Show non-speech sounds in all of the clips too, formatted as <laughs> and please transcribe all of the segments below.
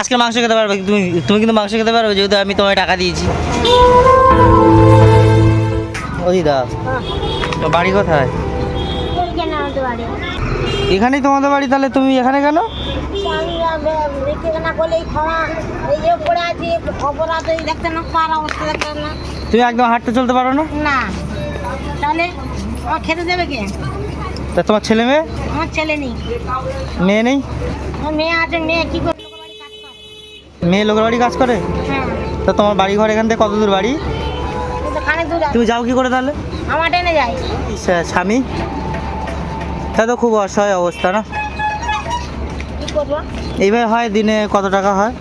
আজকে মাংস খেতে পারবে? তুমি তুমি কিন্তু মাংস খেতে পারবে যেহেতু আমি তোমায় টাকা দিয়েছি। ও দিদা তো বাড়ি কোথায়? এখানেই তোমাদের বাড়ি তাহলে তুমি এখানে কেন? তুমি একদম হাঁটতে চলতে পারো না? না। তাহলে খেতে দেবে কে? তা তোমার ছেলে মেয়ে? আমার ছেলে নেই। মেয়ে নেই? আমার মেয়ে আছে মেয়ে কি করে। মেয়ে লোকের বাড়ি কাজ করে? হ্যাঁ। তা তোমার বাড়ি ঘর এখান থেকে কত দূর বাড়ি। তুমি যাও কি করে তাহলে? আমার ট্রেনে যাই। স্বামী? তা তো খুব অসহায় অবস্থা না? এইভাবে হয় দিনে কত টাকা হয়?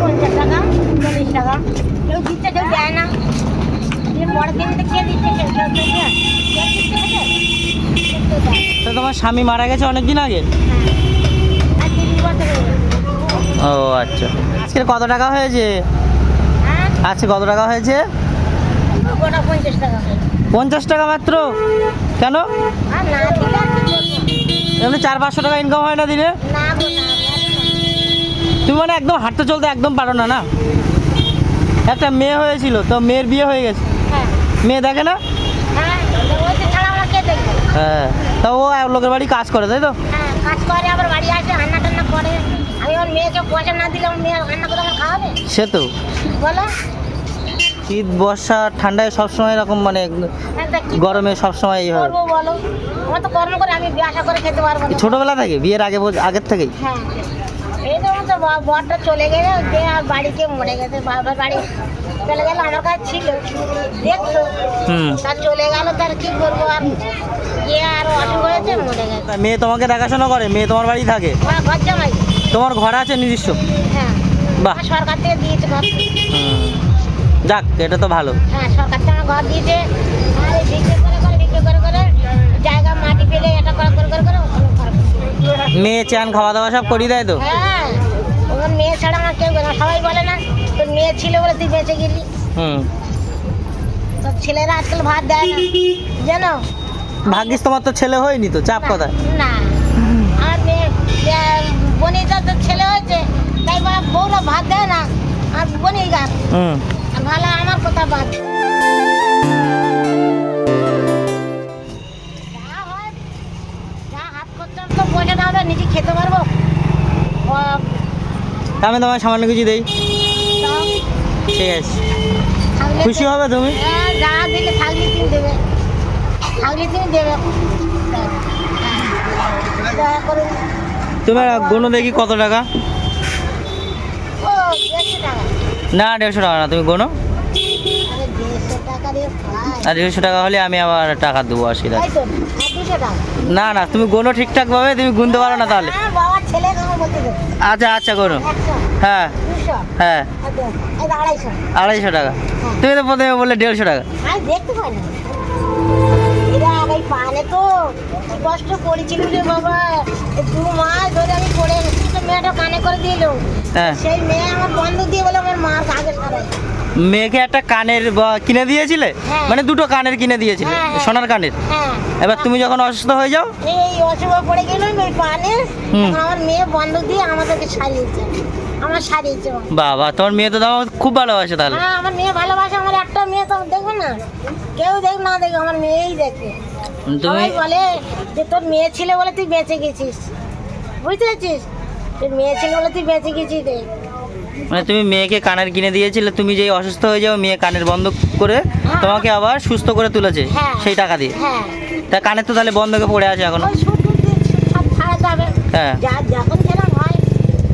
পঞ্চাশ টাকা চল্লিশ টাকা। কেউ দিচ্ছে কেউ দেয় না। দিন কে দিচ্ছে কেউ কেউ তা তোমার স্বামী মারা গেছে অনেক দিন আগে। ও আচ্ছা। আজকে কত টাকা হয়েছে? হ্যাঁ আজকে কত টাকা হয়েছে? পঞ্চাশ টাকা মাত্র? কেন? এমনি চার পাঁচশো টাকা ইনকাম হয় না দিনে। তুমি মানে একদম হাঁটতে চলতে একদম পারো না না? একটা মেয়ে হয়েছিল তো মেয়ের বিয়ে হয়ে গেছে। হ্যাঁ। মেয়ে দেখে না হ্যাঁ ওই তো ছাড়া আমরা কে দেখব হ্যাঁ। তা ও লোকের বাড়ি কাজ করে তাই তো? হ্যাঁ কাজ করে আবার বাড়ি আসে রান্না টান্না করে। আমি আমার মেয়েকে পয়সা না দিলে আমার মেয়ে রান্না করে আমার খাওয়াবে? সে তো। বলো। শীত বর্ষা ঠান্ডায় সবসময় এরকম মানে হ্যাঁ, গরমে সবসময় এই হয়। করব বলো। আমার তো কর্ম করে আমি ব্যবসা করে খেতে পারব না। ছোটবেলা থেকে বিয়ের আগে আগের থেকেই? হ্যাঁ এই তো তো ব- বরটা চলে গেলে যে আর বাড়িতে মরে গেছে বাবার বাড়ি চলে গেল আমার কাছে ছিল। দেখতো তার চলে গেল তার কি করব আর? যে আর অসুখ হয়েছে মরে গেছে। মেয়ে তোমাকে দেখাশোনা করে? মেয়ে তোমার বাড়ি থাকে? ঘর জামাই। তোমার ঘর আছে নিজস্ব? হ্যাঁ। বাহ। সরকার থেকে দিয়েছে ঘর। যাক এটা তো ভালো। হ্যাঁ সরকার থেকে আমার ঘর দিয়েছে। আর বিক্রি করে করে বিক্রি করে করে জায়গা মাটি ফেলে মেয়ে চান খাওয়া দাওয়া সব করিয়ে দেয় তো? হ্যাঁ ওখানে মেয়ে ছাড়া আমার কেউ না। সবাই বলে না তোর মেয়ে ছিল বলে তুই বেঁচে গেলি। হুম। তোর ছেলেরা আজকাল ভাত দেয় না। জানো? ভাগ্যিস তোমার তো ছেলে হয়নি তো চাপ কথা। না। আর মেয়ে বনিটা তো ছেলে হয়েছে তাই বউরা ভাত দেয় না আর বনি গান হুম। ভালো আমার কথা বাদ। আমি তোমার সামান্য কিছু দেই। ঠিক আছে। খুশি হবে তুমি? হ্যাঁ, যা তুমি দেবে। থাকলে তুমি দেবে। হ্যাঁ। দয়া করে তুমি গুনো দেখি কত টাকা? না দেড়শো টাকা না তুমি গোনো। আরে দেড়শো টাকা হলে আমি আবার টাকা দেবো আশি টাকা। না না তুমি গোনো ঠিকঠাক ভাবে তুমি গুনতে পারো না তাহলে। হ্যাঁ আচ্ছা আচ্ছা করো। হ্যাঁ। হ্যাঁ। আচ্ছা, তো আড়াইশো। আড়াইশো টাকা। তুমি তো প্রথমে বললে দেড়শো টাকা। এই পানে তো কষ্ট করেছিল রে বাবা। দু মাস ধরে আমি পড়ে তো মেয়েটা কানে করে দিল। হ্যাঁ। সেই মেয়ে আমার বন্ধ দিয়ে বলে আমার মার কাজে সারাই মেয়েকে একটা কানের কিনে দিয়েছিলে? হ্যাঁ। মানে দুটো কানের কিনে দিয়েছিলে হ্যাঁ। সোনার কানের? এবার তুমি যখন অসুস্থ হয়ে যাও? এই অসুখে পড়ে গেল ওই পানে আমার মেয়ে বন্ধ দিয়ে আমাদেরকে সারিয়েছে আমার সারিয়েছে। বাবা তোমার মেয়ে তো তোমাকে খুব ভালোবাসে তাহলে। হ্যাঁ আমার মেয়ে ভালোবাসে আমার একটা মেয়ে তো দেখবে না? কেউ দেখ না দেখ আমার মেয়েই দেখে। সবাই বলে যে তোর মেয়ে ছিল বলে তুই বেঁচে গেছিস। বুঝতে পারছিস? তোর মেয়ে ছিল বলে তুই বেঁচে গেছিস রে। মানে তুমি মেয়েকে কানের কিনে দিয়েছিলে তুমি যেই অসুস্থ হয়ে যাও মেয়ে কানের বন্ধ করে হ্যাঁ। তোমাকে আবার সুস্থ করে তুলেছে হ্যাঁ। সেই টাকা দিয়ে। হ্যাঁ। তা কানের তো তাহলে বন্ধকে পড়ে আছে এখন। হ্যাঁ। যখন যেরকম হয়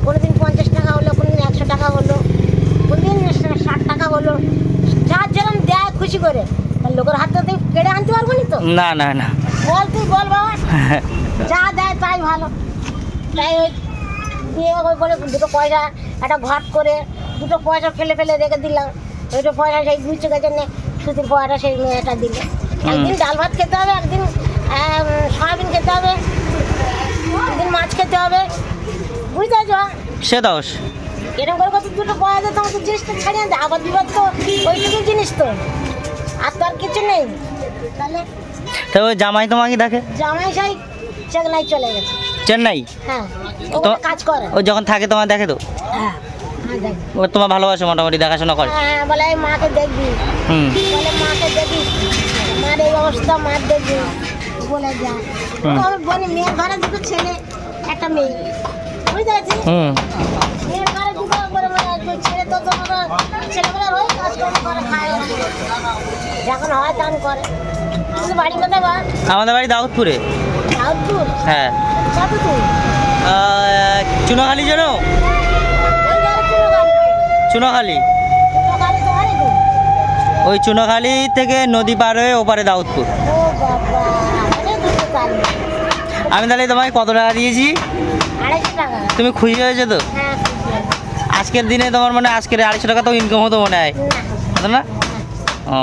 কোনোদিন পঞ্চাশ টাকা হলো কোনোদিন একশো টাকা হলো কোনোদিন ষাট টাকা হলো। যার যেরকম দেয় খুশি করে। লোকের হাতে তুই কেড়ে আনতে পারব না তো? না না না। বল তুই বল বাবা। <laughs> যা দেয় তাই ভালো। তাই ওই দিয়ে ওই করে দুটো পয়সা একটা ঘট করে দুটো পয়সা ফেলে ফেলে রেখে দিলাম। ওইটা পয়সা সেই গুছে গেছে নে সুতির পয়সা সেই মেয়েটা দিল। একদিন ডাল ভাত খেতে হবে একদিন সয়াবিন খেতে হবে একদিন মাছ খেতে হবে। বুঝতে পারছ? সে দশ এরকম করে কত দুটো পয়সা তো আমাকে জিনিসটা ছাড়িয়ে দেয় আবার বিপদ তো ওইটুকু জিনিস তো। আর তো কিছু নেই। তাহলে তা জামাই তোমাকে দেখে? জামাই সাই চেকনায় চলে গেছে। চেন্নাই? হ্যাঁ তো- ওখানে কাজ করে। ও যখন থাকে তোমার দেখে তো? হ্যাঁ হ্যাঁ, ও তোমার ভালোবাসে মোটামুটি দেখাশোনা করে। হ্যাঁ বলে এই মাকে দেখবি। হুম। বলে মাকে দেখবি। মার এই অবস্থা মার দেখবি। বলে যা। তো বলি মেয়ের ঘরে দুটো ছেলে একটা মেয়ে। বুঝতে পারছিস? হুম। মেয়ের ঘরে দুটো করে রোজ করে খায় যখন হয় করে। বাড়ি কোথায় আমাদের বাড়ি দাউদপুরে। সাউথপুর হ্যাঁ। চুনোখালি ঘরে চুনোখালি। ওই চুনোখালি থেকে নদী পার হয়ে ওপারে দাউদপুর। আমি তাহলে তোমায় কত টাকা দিয়েছি? তুমি খুশি হয়েছো তো? হ্যাঁ আজকের দিনে তোমার মানে আজকের আড়াইশো টাকা তো ইনকাম হতো মনে হয়। না? ও।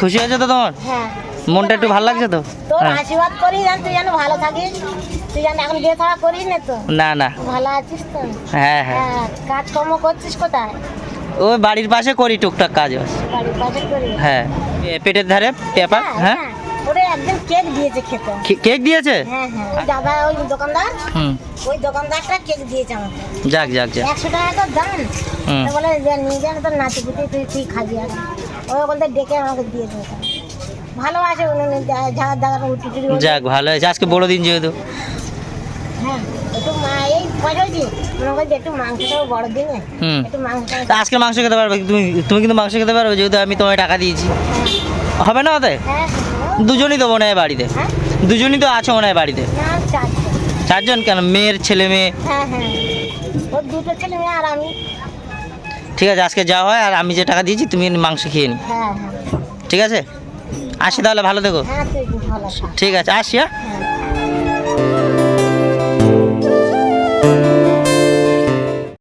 খুশি হয়েছে তো তোমার? হ্যাঁ। মনটা একটু ভালো লাগছে তো? হ্যাঁ। আশীর্বাদ করি জান তুই যেন ভালো থাকিস। তুই যেন এখন বিয়ে থাকা করিস না তো। না না। ভালো আছিস তো? হ্যাঁ হ্যাঁ। হ্যাঁ কাজকর্ম করছিস কোথায়? ওই বাড়ির পাশে করি টুকটাক কাজ। বাড়ির পাশে করিস হ্যাঁ। পেটের ধারে পেপার হ্যাঁ। একদিন কেক দিয়েছে খেতে। কেক দিয়েছে? হ্যাঁ হ্যাঁ। ওই দাদা ওই দোকানদার হুম। ওই দোকানদারটা কেক দিয়েছে আমাকে। যাক যাক যাক। একশো টাকা তো দাম। তো বলে যে নিয়ে যান তোর নাতি পুতি তুই তুই খাবি আর। ও বলতে ডেকে আমাকে দিয়ে দেবে ভালো আছে উনি ঝাড় দাগা উঠি যাক ভালো হয়েছে। আজকে বড় দিন যেহেতু। হ্যাঁ দিনে আজকে মাংস খেতে পারবে? তুমি তুমি কিন্তু মাংস খেতে পারবে যেহেতু আমি তোমায় টাকা দিয়েছি। হবে না ওতে? হ্যাঁ দুজনই তো মনে হয় বাড়িতে। হ্যাঁ? দুজনই তো আছো মনে হয় বাড়িতে। চারজন। কেন? মেয়ের ছেলে মেয়ে? হ্যাঁ হ্যাঁ। ঠিক আছে আজকে যাওয়া হয় আর আমি যে টাকা দিয়েছি তুমি মাংস খেয়ে নি ঠিক আছে? আসি তাহলে ভালো থেকো। থাক। ঠিক আছে আসি হ্যাঁ।